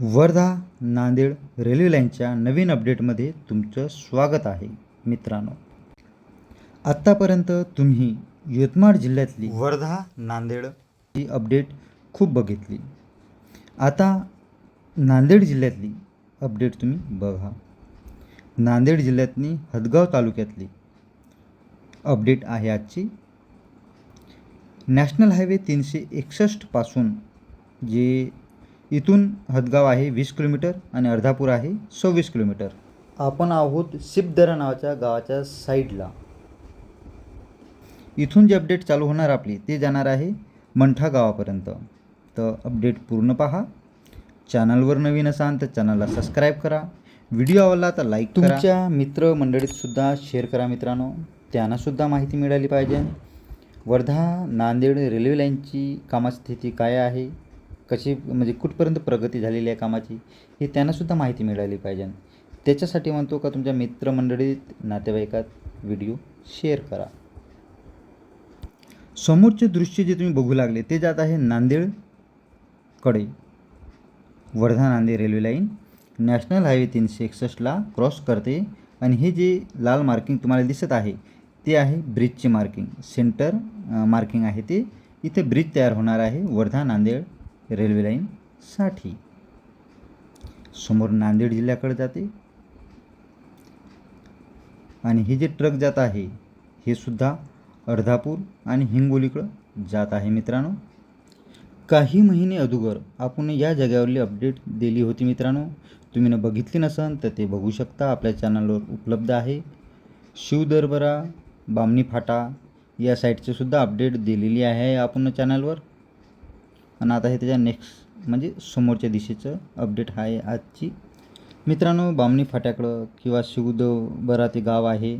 Wardha Nanded railway लाईनच्या नवीन अपडेटमध्ये तुमचं स्वागत आहे मित्रांनो. आत्तापर्यंत तुम्ही यवतमाळ जिल्ह्यातली वर्धा नांदेड ही अपडेट खूप बघितली. आता नांदेड जिल्ह्यातली अपडेट तुम्ही बघा. नांदेड जिल्ह्यातली हदगाव तालुक्यातली अपडेट आहे आजची. नॅशनल हायवे तीनशे एकसष्टपासून जे इथून हदगाव आहे वीस किलोमीटर आणि अर्धापूर आहे सव्वीस किलोमीटर. आपण आहोत सिपदरा नावाच्या गावाच्या साईडला. इथून जे अपडेट चालू होणार आपली ते जाणार आहे मंठा गावापर्यंत. तर अपडेट पूर्ण पहा. चॅनलवर नवीन असाल तर चॅनलला सबस्क्राईब करा. व्हिडिओ आवडला तर लाईक करा. तुमच्या मित्रमंडळीतसुद्धा शेअर करा मित्रांनो. त्यांनासुद्धा माहिती मिळाली पाहिजे. वर्धा नांदेड रेल्वे लाईनची कामाची स्थिती काय आहे? कशी म्हणजे कुठपर्यंत प्रगती झालेली आहे कामाची हे त्यांनासुद्धा माहिती मिळाली पाहिजे. त्याच्यासाठी म्हणतो का तुमच्या मित्रमंडळीत नातेवाईकात व्हिडिओ शेअर करा. समोरचे दृश्य जे तुम्ही बघू लागले ते जात आहे नांदेडकडे Wardha Nanded railway line. National highway तीनशे एकसष्टला क्रॉस करते. आणि हे जे लाल मार्किंग तुम्हाला दिसत आहे ते आहे ब्रिजचे मार्किंग. सेंटर मार्किंग आहे ते. इथे ब्रिज तयार होणार आहे वर्धा नांदेड रेल्वे लाईनसाठी समोर नांदेड जिल्ह्याकडे जाते. आणि हे जे ट्रक जात आहे हे सुद्धा अर्धापूर आणि हिंगोलीकडं जात आहे मित्रांनो. काही महिने अगोदर आपण या जागेवरली अपडेट दिली होती मित्रांनो. तुम्ही न बघितली नसन तर ते बघू शकता. आपल्या चॅनलवर उपलब्ध आहे. शिवदरबरा बामणी फाटा या साईटचे सुद्धा अपडेट दिलेली आहे आपण चॅनलवर. आणि आता हे त्याच्या नेक्स्ट म्हणजे समोरच्या दिशेचं अपडेट आहे आजची. मित्रांनो बामणी फाट्याकडं किंवा शिवदबरा ते गाव आहे.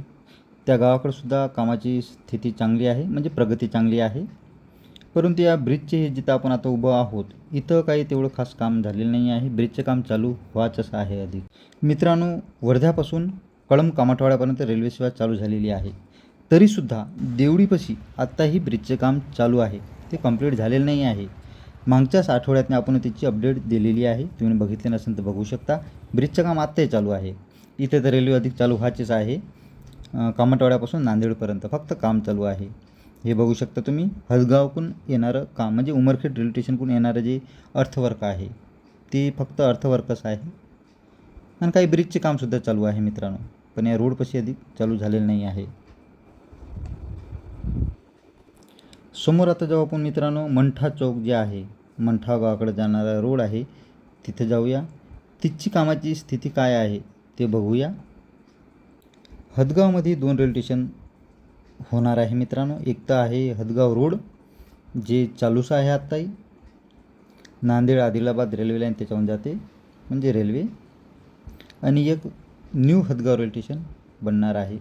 त्या गावाकडं सुद्धा कामाची स्थिती चांगली आहे म्हणजे प्रगती चांगली आहे. परंतु या ब्रिजचे हे जिथं आपण आता उभं आहोत इथं काही तेवढं खास काम झालेलं नाही आहे. ब्रिजचं काम चालू व्हायचंच आहे अधिक मित्रांनो वर्ध्यापासून कळंब कामाठवाड्यापर्यंत रेल्वे सेवा चालू झालेली आहे. तरीसुद्धा देवडीपाशी आत्ताही ब्रिजचे काम चालू आहे. ते कंप्लीट झालेलं नाही आहे. मागच्याच आठवड्यातनं आपण त्याची अपडेट दिलेली आहे. तुम्ही बघितले नसेल तर बघू शकता. ब्रिजचं काम आत्ताही चालू आहे. इथे तर रेल्वे अधिक चालू व्हायचेच आहे. कामटवाड्यापासून नांदेडपर्यंत फक्त काम चालू आहे. हे बघू शकता तुम्ही. हदगावकून येणारं काम म्हणजे उमरखेड रेल्वे स्टेशनकडून येणारं जे अर्थवर्क आहे ते फक्त अर्थवर्कच आहे. आणि काही ब्रिजचे कामसुद्धा चालू आहे मित्रांनो. पण या रोडपाशी अधिक चालू झालेलं नाही आहे. समोर आता जाऊ आपण मित्रांनो मंठा चौक जे आहे मंठा गावाकडे जाणारा रोड आहे तिथे जाऊया. तिथची कामाची स्थिती काय आहे ते बघूया. हदगावमध्ये दोन रेल्वे स्टेशन होणार आहे मित्रांनो. एक तर आहे हदगाव रोड जे चालूच आहे आत्ताही. नांदेड आदिलाबाद रेल्वे लाईन त्याच्याहून जाते म्हणजे रेल्वे. आणि एक न्यू हदगाव रेल्वे स्टेशन बनणार आहे.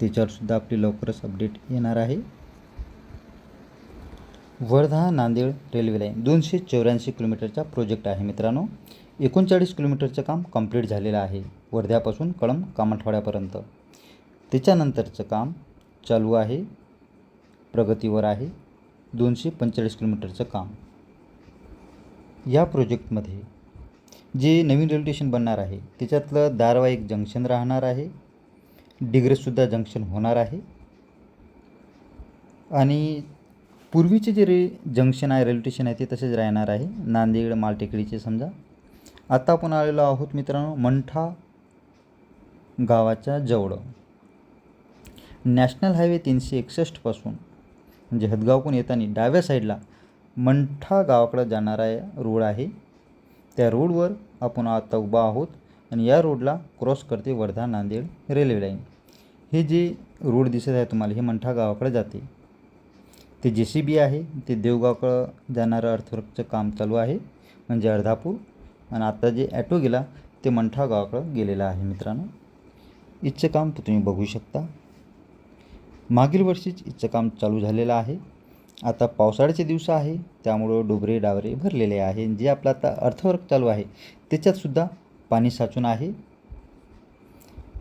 त्याच्यावरसुद्धा आपली लवकरच अपडेट येणार आहे. वर्धा नांदेड रेल्वे लाईन दोनशे चौऱ्याऐंशी किलोमीटरचा प्रोजेक्ट आहे मित्रांनो. एकोणचाळीस किलोमीटरचं काम कंप्लीट झालेलं आहे. वर्ध्यापासून कळंब कामठवाड्यापर्यंत. त्याच्यानंतरचं काम चालू आहे. प्रगतीवर आहे. दोनशे पंचेचाळीस किलोमीटरचं काम. या प्रोजेक्टमध्ये जे नवीन रेल्वे स्टेशन बनणार आहे त्याच्यातलं दारवा एक जंक्शन राहणार आहे. डिग्रेससुद्धा जंक्शन होणार आहे. आणि पूर्वीचे जे रे जंक्शन आहे रेल्वे स्टेशन आहे ते तसेच राहणार आहे. नांदेड मालटेकडीचे समजा. आता आपण आलेलो आहोत मित्रांनो मंठा गावाच्या जवळ. नॅशनल हायवे तीनशे एकसष्टपासून म्हणजे हदगावकडून येताना डाव्या साईडला मंठा गावाकडं जाणारा रोड आहे. त्या रोडवर आपण आता उभा आहोत आणि या रोडला क्रॉस करते वर्धा नांदेड रेल्वे लाईन. हे जे रोड दिसत आहे तुम्हाला हे मंठा गावाकडे जाते. ते जे सी बी आहे ते देवगावकडं जाणारं अर्थवर्कचं काम चालू आहे म्हणजे अर्धापूर. आणि आता जे ॲटो गेला ते मंठा गावाकडं गेलेलं आहे मित्रांनो. इथचं काम तर तुम्ही बघू शकता. मागील वर्षीच इथचं काम चालू झालेलं आहे. आता पावसाळ्याचे दिवस आहे त्यामुळं डोबरे डावरे भरलेले आहे. जे आपलं आता अर्थवर्क चालू आहे त्याच्यातसुद्धा पाणी साचून आहे.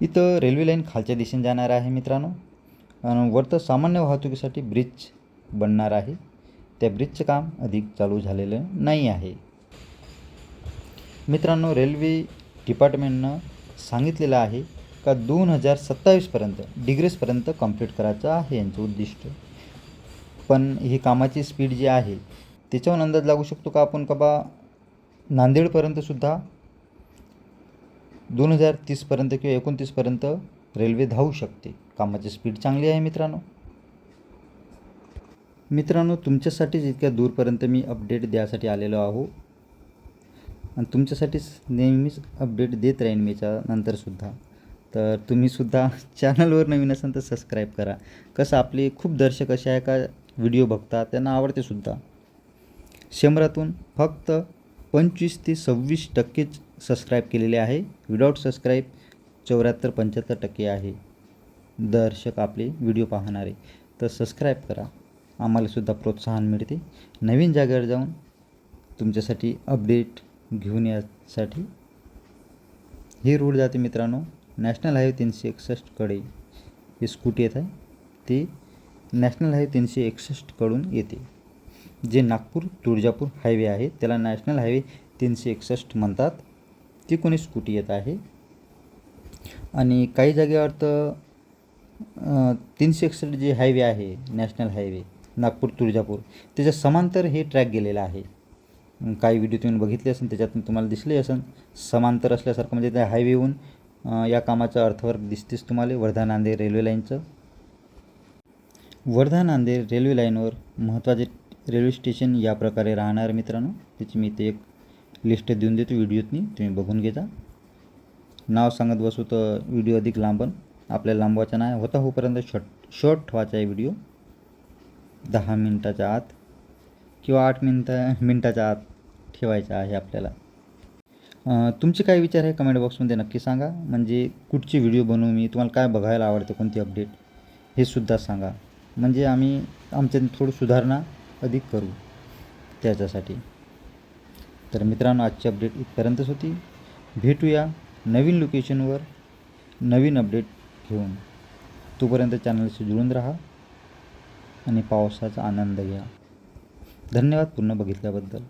इथं रेल्वे लाईन खालच्या दिशेने जाणार आहे मित्रांनो. आणि वरतं सामान्य वाहतुकीसाठी ब्रिज बनणार आहे. त्या ब्रिजचं काम अधिक चालू झालेलं नाही आहे. मित्रांनो रेल्वे डिपार्टमेंटनं सांगितलेलं आहे का दोन हजार सत्तावीसपर्यंत डिग्रेसपर्यंत कंप्लीट करायचं आहे यांचं उद्दिष्ट. पण ही कामाची स्पीड जी आहे त्याच्यावर अंदाज लागू शकतो का आपण का बा? नांदेडपर्यंतसुद्धा दोन हजार तीसपर्यंत किंवा एकोणतीसपर्यंत रेल्वे धावू शकते. कामाची स्पीड चांगली आहे मित्रांनो. मित्रांनो तुमच्यासाठीच इतक्या दूरपर्यंत मी अपडेट द्यासाठी आलेलो आहो आणि तुमच्यासाठीच नेहमीच अपडेट देत राहीन मी नंतरसुद्धा तर तुम्हीसुद्धा चॅनलवर नवीन असाल तर सबस्क्राईब करा. कसं आपले खूप दर्शक असे आहे का व्हिडिओ बघतात त्यांना आवडते सुद्धा. शंभरातून फक्त पंचवीस ते सव्वीस टक्केच सबस्क्राईब केलेले आहे. विदाऊट सबस्क्राईब चौऱ्याहत्तर पंच्याहत्तर टक्के आहे दर्शक आपले व्हिडिओ पाहणारे. तर सबस्क्राईब करा. आम्हालासुद्धा प्रोत्साहन मिळते. नवीन जागेवर जाऊन तुमच्यासाठी अपडेट घेऊन यासाठी हे रोड जाते मित्रांनो. नॅशनल हायवे तीनशे एकसष्टकडे हे स्कूटी येत आहे. ते नॅशनल हायवे तीनशे एकसष्टकडून येते. जे नागपूर तुळजापूर हायवे आहे त्याला नॅशनल हायवे तीनशे एकसष्ट म्हणतात. ती कोणी स्कूटी येत आहे. आणि काही जागेवर तर तीनशे एकसष्ट जे हायवे आहे नॅशनल हायवे नागपूर तुळजापूर. त्याच्या समांतर हे ट्रॅक गेलेलं आहे. काही व्हिडिओ तुम्ही बघितले असेल त्याच्यातून तुम्हाला दिसले असेल. समांतर असल्यासारखं म्हणजे त्या हायवेहून या कामाचं अर्थवर्क दिसतेच तुम्हाला वर्धा नांदेड रेल्वे लाईनचं वर्धा नांदेड रेल्वे लाईनवर महत्त्वाचे रेल्वे स्टेशन या प्रकारे राहणार मित्रांनो. त्याची मी ते एक लिस्ट देऊन देतो व्हिडिओतनी तुम्ही बघून घेता नाव सांगत बसू तर व्हिडिओ अधिक लांबन आपल्या लांबवाचा नाही होता होपर्यंत शॉर्ट शॉर्ट ठेवायचा आहे व्हिडिओ दहा मिनटाच्या आत किंवा आठ मिनटा मिनटाच्या आत ठेवायचा आहे आपल्याला. तुमचे काय विचार आहे कमेंट बॉक्समध्ये नक्की सांगा. म्हणजे कुठची व्हिडिओ बनवू मी तुम्हाला काय बघायला आवडते कोणती अपडेट हे सुद्धा सांगा. म्हणजे आम्ही आमच्या थोडं सुधारणा अधिक करू त्याच्यासाठी. तर मित्रांनो आजची अपडेट इथपर्यंतच होती. भेटूया नवीन लोकेशनवर नवीन अपडेट घेऊन. तोपर्यंत चॅनलशी जुळून राहा. आणि पावसाचा आनंद घ्या. धन्यवाद पूर्ण बघितल्याबद्दल.